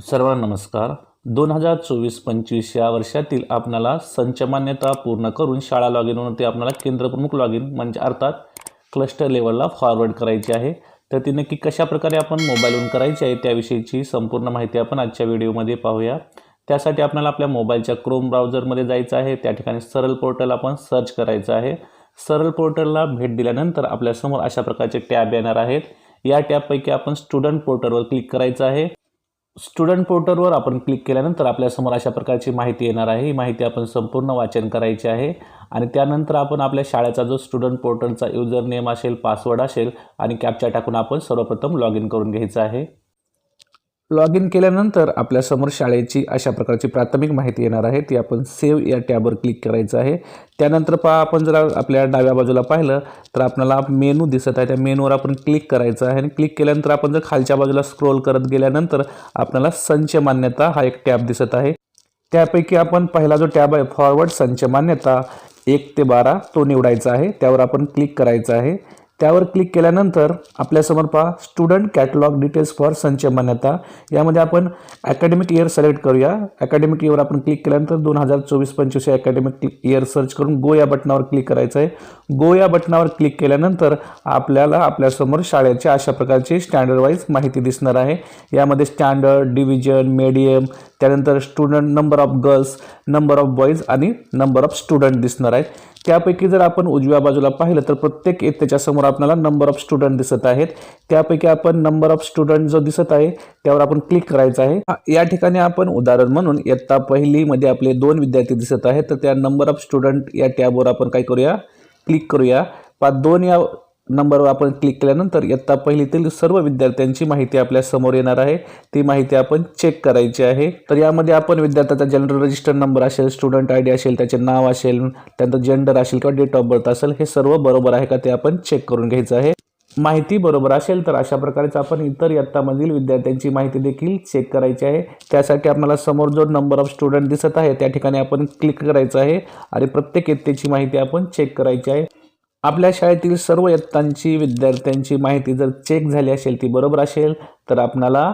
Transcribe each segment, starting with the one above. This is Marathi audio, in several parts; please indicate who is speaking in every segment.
Speaker 1: सर्वांना नमस्कार दोन हजार चोवीस पंचवीस या वर्षातील आपणाला संचमान्यता पूर्ण करून शाळा लॉग इनवरती आपल्याला केंद्रप्रमुख लॉग इन म्हणजे अर्थात क्लस्टर लेवलला फॉरवर्ड करायची आहे. तर ती नक्की कशाप्रकारे आपण मोबाईलवरून करायची आहे त्याविषयीची संपूर्ण माहिती आपण आजच्या व्हिडिओमध्ये पाहूया. त्यासाठी आपल्याला आपल्या मोबाईलच्या क्रोम ब्राउझरमध्ये जायचं आहे. त्या ठिकाणी सरल पोर्टल आपण सर्च करायचं आहे. सरल पोर्टलला भेट दिल्यानंतर आपल्यासमोर अशा प्रकारचे टॅब येणार आहेत. या टॅबपैकी आपण स्टुडंट पोर्टलवर क्लिक करायचं आहे. स्टुडंट पोर्टलवर आपण क्लिक केल्यानंतर आपल्यासमोर अशा प्रकारची माहिती येणार आहे. ही माहिती आपण संपूर्ण वाचन करायची आहे आणि त्यानंतर आपण आपल्या शाळेचा जो स्टुडंट पोर्टलचा युजर नेम असेल पासवर्ड असेल आणि कॅपचा टाकून आपण सर्वप्रथम लॉग इन करून घ्यायचं आहे. लॉग इन केल्यानंतर आपल्यासमोर शाळेची अशा प्रकारची प्राथमिक माहिती येणार आहे. ती आपण सेव्ह या टॅबवर क्लिक करायचं आहे. त्यानंतर पहा आपण जर आपल्या डाव्या बाजूला पाहिलं तर आपल्याला मेनू दिसत आहे. त्या मेनूवर आपण क्लिक करायचं आहे. आणि क्लिक केल्यानंतर आपण जर खालच्या बाजूला स्क्रोल करत गेल्यानंतर आपल्याला संच मान्यता हा एक टॅब दिसत आहे. त्यापैकी आपण पहिला जो टॅब आहे फॉरवर्ड संच मान्यता एक ते बारा तो निवडायचा आहे. त्यावर आपण क्लिक करायचं आहे. त्यावर क्लिक केल्यानंतर आपल्यासमोर पहा स्टुडंट कॅटलॉग डिटेल्स फॉर संच मान्यता. यामध्ये आपण अकॅडमिक इयर सिलेक्ट करूया. अकॅडमिक इयर आपण क्लिक केल्यानंतर दोन हजार चोवीस पंचवीस या अकॅडमिक इयर सर्च करून गो या बटनावर क्लिक करायचं आहे गो या बटनावर क्लिक केल्यानंतर आपल्याला आपल्यासमोर शाळेच्या अशा प्रकारची स्टँडर्ड वाईज माहिती दिसणार आहे. यामध्ये स्टँडर्ड डिव्हिजन मीडियम त्यानंतर student number of girls number of boys आणि नंबर ऑफ स्टुडंट दिसणार आहेत. त्यापैकी जर आपण उजव्या बाजूला पाहिलं तर प्रत्येक त्याच्यासमोर आपल्याला नंबर ऑफ स्टुडंट दिसत आहेत. त्यापैकी आपण नंबर ऑफ स्टुडंट जो दिसत आहे त्यावर आपण क्लिक करायचं आहे. या ठिकाणी आपण उदाहरण म्हणून इयत्ता पहिलीमध्ये आपले दोन विद्यार्थी दिसत आहेत. तर त्या नंबर ऑफ स्टुडंट या टॅबवर आपण काय करूया? क्लिक करूया. पाच दोन या नंबरवर आपण क्लिक केल्यानंतर इयत्ता पहिलीतील सर्व विद्यार्थ्यांची माहिती आपल्यासमोर येणार आहे. ती माहिती आपण चेक करायची आहे. तर यामध्ये आपण विद्यार्थ्याचा जनरल रजिस्टर नंबर असेल स्टुडंट आय डी असेल त्याचे नाव असेल त्यांचं जेंडर असेल किंवा डेट ऑफ बर्थ असेल हे सर्व बरोबर आहे का ते आपण चेक करून घ्यायचं आहे. माहिती बरोबर असेल तर अशा प्रकारेच आपण इतर इयत्तामधील विद्यार्थ्यांची माहिती देखील चेक करायची आहे. त्यासाठी आपल्याला समोर जो नंबर ऑफ स्टुडंट दिसत आहे त्या ठिकाणी आपण क्लिक करायचं आहे आणि प्रत्येक इयत्तेची माहिती आपण चेक करायची आहे. आपल्या शाळेतील सर्व इयत्तांची विद्यार्थ्यांची माहिती जर चेक झाली असेल ती बरोबर असेल तर आपणाला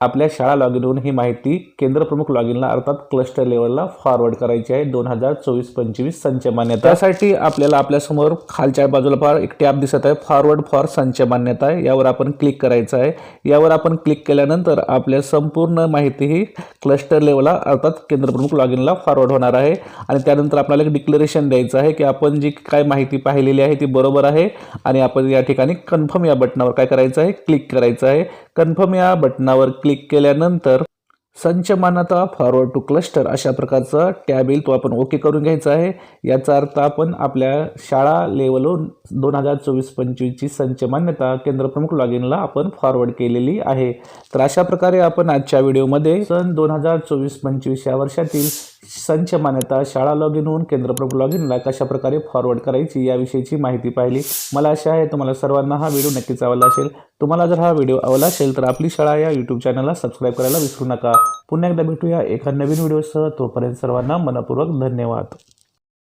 Speaker 1: आपल्या शाळा लॉग इनवरून ही माहिती केंद्रप्रमुख लॉग इनला अर्थात क्लस्टर लेवलला फॉरवर्ड करायची आहे. दोन हजार चोवीस पंचवीस संच मान्यता. त्यासाठी आपल्याला आपल्यासमोर खालच्या बाजूला फार एक टॅब दिसत आहे. फॉरवर्ड फॉर संच मान्यता आहे. यावर आपण क्लिक करायचं आहे. यावर आपण क्लिक केल्यानंतर आपल्या संपूर्ण माहिती ही क्लस्टर लेवलला अर्थात केंद्रप्रमुख लॉग इनला फॉरवर्ड होणार आहे. आणि त्यानंतर आपल्याला एक डिक्लेरेशन द्यायचं आहे की आपण जी काय माहिती पाहिलेली आहे ती बरोबर आहे. आणि आपण या ठिकाणी कन्फर्म या बटनावर काय करायचं आहे? क्लिक करायचं आहे. कन्फर्म या बटनावर क्लिक केल्यानंतर संचमान्यता फॉरवर्ड टू क्लस्टर अशा प्रकारचा टॅब येईल तो आपण ओके करून घ्यायचा आहे. याचा अर्थ आपण आपल्या शाळा लेवलवर दोन हजार चोवीस पंचवीसची संच मान्यता केंद्रप्रमुख लॉग इनला आपण फॉरवर्ड केलेली आहे. तर अशा प्रकारे आपण आजच्या व्हिडिओमध्ये सन दोन हजार चोवीस पंचवीस या वर्षातील संच मान्यता शाळा लॉग इन होऊन केंद्रप्रमुख लॉग इनला कशाप्रकारे फॉरवर्ड करायची याविषयीची माहिती पाहिली. मला आशा आहे तुम्हाला सर्वांना हा व्हिडिओ नक्कीच आवडला असेल. तुम्हाला जर हा व्हिडिओ आवडला असेल तर आपली शाळा या यूट्यूब चॅनलला सबस्क्राईब करायला विसरू नका. पुन्हा एकदा भेटूया एका नवीन व्हिडिओसह तोपर्यंत सर्वांना मनपूर्वक धन्यवाद.